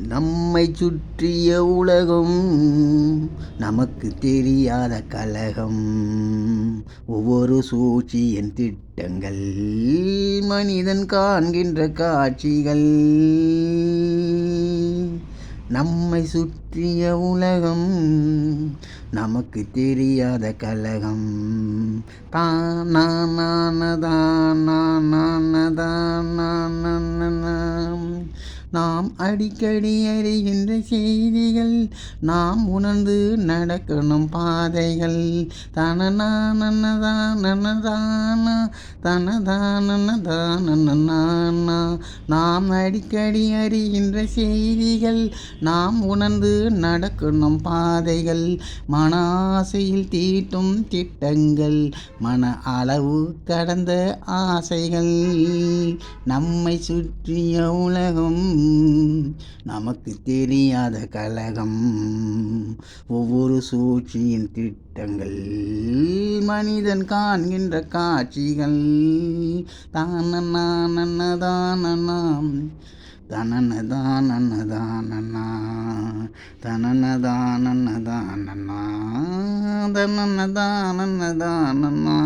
நம்மை சுற்றிய உலகம் நமக்கு தெரியாத கலகம் ஒவ்வொரு சூழ்ச்சியின் திட்டங்கள் மனிதன் காண்கின்ற காட்சிகள் நம்மை சுற்றிய உலகம் நமக்கு தெரியாத கலகம் தானானதானானதானானதானாம். நாம் அடிக்கடி அறிகின்ற செய்திகள் நாம் உணர்ந்து நடக்கணும் பாதைகள். தனநானதானதானா தனதானதானதானா நாம் அடிக்கடி அறிகின்ற செய்திகள் நாம் உணர்ந்து நடக்கணும் பாதைகள். மன ஆசையில் தீட்டும் திட்டங்கள் மன அளவு கடந்த ஆசைகள். நம்மை சுற்றிய உலகம் நமக்கு தெரியாத கலகம். ஒவ்வொரு சூழ்ச்சியின் திட்டங்கள் மனிதன் காண்கின்ற காட்சிகள். தானநானதானனாம் தனனதானனதானனா தனனதானனதானனா தனனதானனதானனா